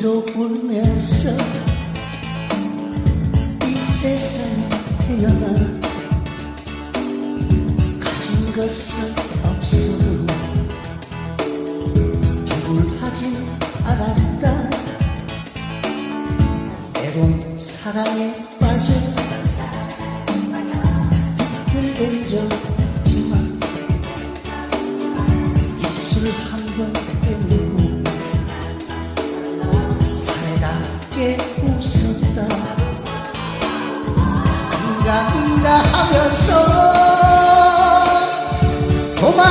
소리로 울면서 이 세상에 태어나 가진 것은 없어도 비굴하지 않았다. 때론 사랑에 빠져 적 있지만 입술 한번 사내답게 웃었다. 인가 인가 하면서 조마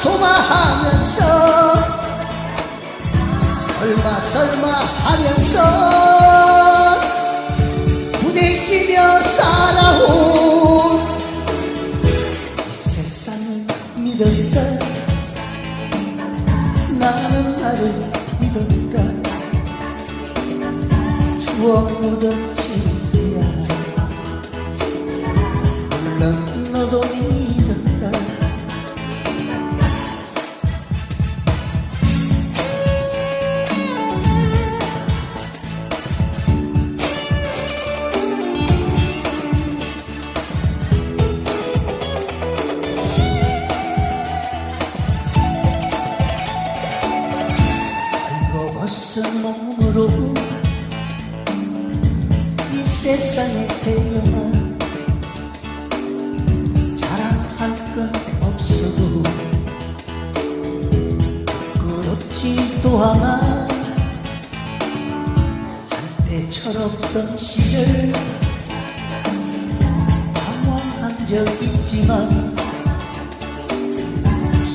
조마 하면서 설마 설마 하면서 부대끼며 살아온 이 세상을 믿었다. 나는 나를 믿었다 집이야. 물론 너도 믿었다. 벌거벗은 몸으로 이 세상에 태어나 자랑할 건 없어도 부끄럽지도 않아. 한때 철없던 시절 방황한 적 있지만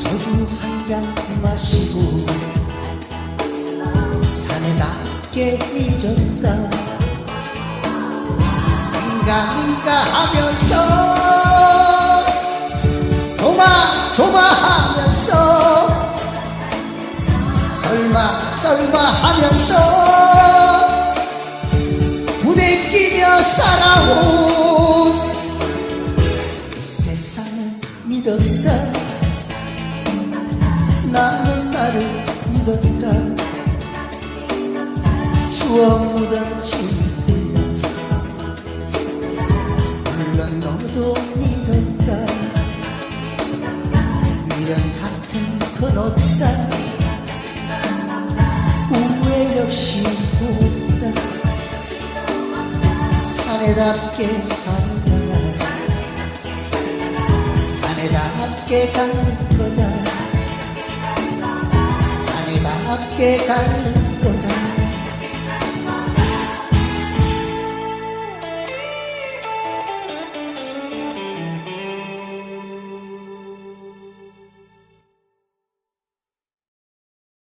소주 한 잔 마시고 사내답게 잊었다 인가 인가 하면서 조마 조마 하면서 설마 설마 하면서 부대끼며 살아온 이 세상을 믿었다. 나는 나를 믿었다. 추억 묻은 친 너도 믿었다. 미련 같은 건 없다. 후회 역시 없다. 사내답게 살다가 사내답게 갈 거다. 사내답게 갈